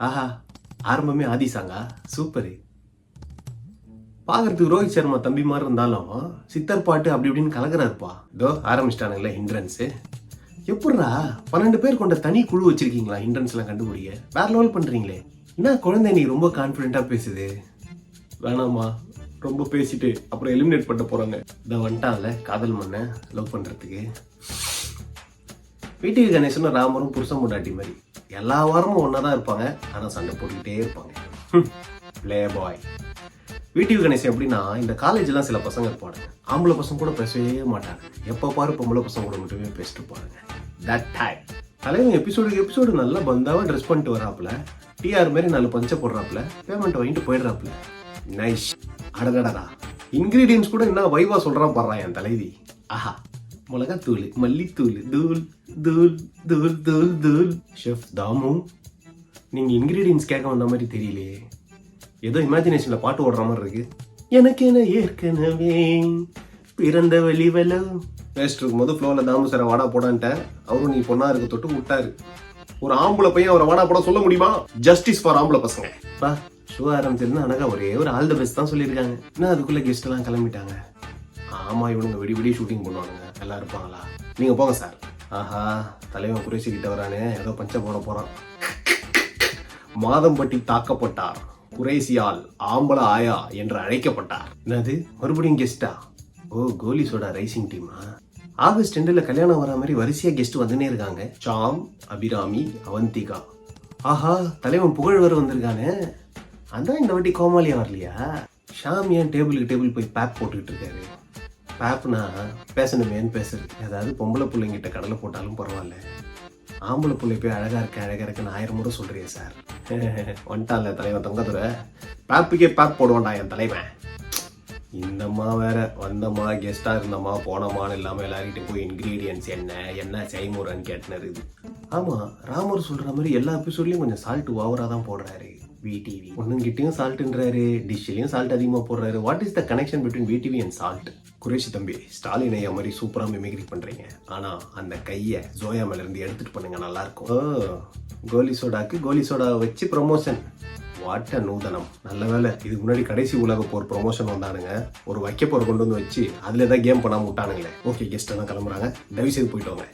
ஆஹா ஆரம்பமே ஆதி சாங்கா சூப்பரு. பார்க்கறதுக்கு ரோஹித் சர்மா தம்பி மாதிரி இருந்தாலும் சித்தர் பாட்டு அப்படி இப்படின்னு கலக்குறாருப்பா. இதோ ஆரம்பிச்சிட்டானுங்களே ஹிண்ட்ரன்ஸு எப்பட்றா பன்னெண்டு பேர் கொண்ட தனி குழு வச்சிருக்கீங்களா ஹிண்ட்ரன்ஸ்லாம் கண்டுபிடிக்க? வேற லெவல் பண்ணுறீங்களே என்ன குழந்தை நீ ரொம்ப கான்ஃபிடென்ட்டாக பேசுது? வேணாமா ரொம்ப பேசிட்டு அப்புறம் எலிமினேட் பண்ண போகிறாங்க இதை வந்துட்டான்ல காதல் மண்ண லவ் பண்ணுறதுக்கு வீட்டுக்கு கணேசனும் ராமரும் புருஷன் பொண்டாட்டி மாதிரி. எல்லா வாரமும் ஒன்றா தான் இருப்பாங்க. ஆனால் சண்டை போட்டுக்கிட்டே இருப்பாங்க. ப்ளே பாய் வீட்டு கணேசன் எப்படின்னா இந்த காலேஜ்லாம் சில பசங்க இருப்பாங்க. ஆம்பளை பசங்க கூட பேசவே மாட்டாங்க. எப்போ பாரு பொம்பளை பசங்க கூட மட்டுமே பேசிட்டு இருப்பாங்க. தட் டைம் தலைவன் எபிசோடுக்கு எபிசோடு நல்லா பந்தாவா ட்ரெஸ் பண்ணிட்டு வராப்புல. டிஆர் மாதிரி நல்ல பஞ்ச போடுறாப்புல. பேமெண்ட் வாங்கிட்டு போயிடுறாப்புல. நைஸ் அடடடா இன்கிரீடியன்ஸ் கூட என்ன வைவா சொல்றான் பாடுறான் என் தலைவி. ஆஹா மிளகாத்தூள் மல்லித்தூள் தூள் தூள் தூள் தூள் தூள். ஷெஃப் தாமு நீங்கள் இன்க்ரீடியன்ஸ் கேட்க வந்த மாதிரி தெரியலையே. ஏதோ இமேஜினேஷனில் பாட்டு ஓடுற மாதிரி இருக்கு. எனக்கு என்ன ஏற்கனவே பிறந்த வெளிவல பேஸ்ட் இருக்கும்போது ஃப்ளோவில் தாமு சார் வாடா போடான்ட்டேன். அவரும் நீ பொண்ணா இருக்க தொட்டு விட்டாரு. ஒரு ஆம்பளை பையன் அவரை வாடா போட சொல்ல முடியுமா? ஜஸ்டிஸ் ஃபார் ஆம்பளை பசங்க. பா ஷோ ஆரம்பிச்சிருந்தா அழகா ஒரே ஒரு ஆல் த பெஸ்ட் தான் சொல்லியிருக்காங்க. என்ன அதுக்குள்ள கெஸ்ட் எல்லாம் கிளம்பிட்டாங்க. ஆமா இவனுங்க விடி விடி ஷூட்டிங் பண்ணுவானுங்க. எல்லாம் இருப்பாங்களா? நீங்க போங்க சார். ஆஹா தலைவன் குறைச்சிக்கிட்ட வரானே. ஏதோ பஞ்ச போட போறான். மாதம்பட்டி தாக்கப்பட்டார். குறைசியால் ஆம்பள ஆயா என்று அழைக்கப்பட்டார். என்னது? மறுபடியும் கெஸ்டா ஓ கோலி ரைசிங் டீமா ஆகஸ்ட் ரெண்டுல கல்யாணம் வர மாதிரி வரிசையா கெஸ்ட் வந்துனே இருக்காங்க. சாம் அபிராமி அவந்திகா. ஆஹா தலைவன் புகழ்வர் வந்திருக்கானே. அதான் இந்த வாட்டி கோமாளியா வரலையா? ஷாம் ஏன் டேபிளுக்கு டேபிள் போய் பேக் போட்டுக்கிட்டு இருக்காரு? பேப்னா பேசணுமேன்னு பேசுறது ஏதாவது பொம்பளை பிள்ளைங்கிட்ட கடலை போட்டாலும் பரவாயில்ல. ஆம்பளை பிள்ளை போய் அழகாக இருக்க அழகாக இருக்குன்னு ஆயிரம் முறை சொல்கிறியே சார். வந்துட்டான்ல தலைவன் தங்கதுரை. பேப்புக்கே பேப் போடுவான்டா என் தலைவன். இந்தம்மா வேற வந்தம்மா கெஸ்ட்டாக இருந்தம்மா போனோமான்னு இல்லாமல் எல்லாருக்கிட்டையும் போய் இன்க்ரீடியன்ஸ் என்ன என்ன செய்முறைன்னு கேட்டுன்னு இருக்குது ஆமாம் ராமர் சொல்கிற மாதிரி எல்லா எபிசோட்லேயும் கொஞ்சம் சால்ட் ஓவராக தான் போடுறாரு. விடிவி ஒன்னுங்கிட்டயும் சால்ட்டுன்றாரு டிஷ்லையும் சால்ட் அதிகமாக போடுறாரு. What is the connection between VTV and salt Qureshi தம்பி ஸ்டாலின் ஐயா மாதிரி சூப்பராக மிமிக்ரி பண்ணுறீங்க ஆனால் அந்த கையை ஜோயா மேலேருந்து இருந்து பண்ணுங்க நல்லாயிருக்கும் ஓ கோலி சோடாக்கு கோலி சோடா வச்சு ப்ரொமோஷன் வாட்ட நூதனம். நல்ல வேலை இதுக்கு முன்னாடி கடைசி உலக போர் ப்ரொமோஷன் வந்தானுங்க. ஒரு வைக்க கொண்டு வந்து வச்சு அதில் தான் கேம் பண்ணாம விட்டானுங்களே. ஓகே கெஸ்ட் எல்லாம் கிளம்புறாங்க. தயவு செய்து போயிட்டு வாங்க.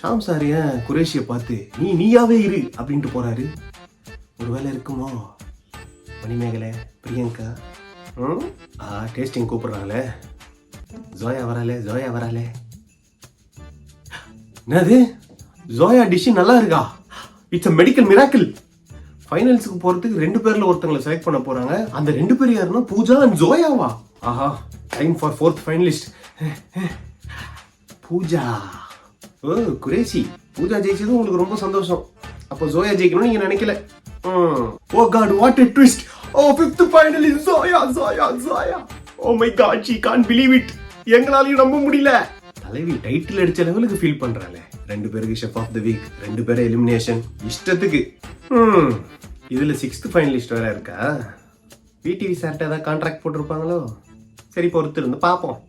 ஷாம் சார் ஏன் குரேஷியை பார்த்து நீ நீயாவே இரு அப்படின்ட்டு போறாரு. ஒருவேளை இருக்குமோ? மணிமேகலை பிரியங்கா? ம்? ஆ டேஸ்டிங் கூப்பிட்றாங்களே. ஜோயா வராலே ஜோயா வராலே என்னது? ஜோயா டிஷ்ஷு நல்லா இருக்கா? இட்ஸ் அ மெடிக்கல் மிராக்கிள் ஃபைனல்ஸுக்கு போகிறதுக்கு ரெண்டு பேரில் ஒருத்தங்களை செலக்ட் பண்ண போகிறாங்க அந்த ரெண்டு பேர் யாருன்னா பூஜா அண்ட் ஜோயாவா? ஆஹா time for fourth finalist Pooja. Oh Qureshi Pooja ஜெயிச்சதும் உங்களுக்கு ரொம்ப சந்தோஷம். அப்போ ஜோயா ஜெயிக்கணும்னு நீங்கள் நினைக்கல. ஓ god what a twist oh fifth finalist Zoya Zoya Zoya oh my god she can't believe it எங்களாலையும் நம்ப முடியல. தலைவி டைட்டில் அடிச்ச லெவலுக்கு ஃபீல் பண்றாளே. ரெண்டு பேருக்கு ஷெஃப் ஆஃப் த வீக் ரெண்டு பேரும் எலிமினேஷன் இஷ்டத்துக்கு. ம், இதுல சிக்ஸ்த் ஃபைனலிஸ்ட் வேற இருக்கா? விடிவி சார்ட்ட ஏதாவது கான்ட்ராக்ட் போட்டிருப்பாங்களோ? சரி பொறுத்து இருந்து பார்ப்போம்.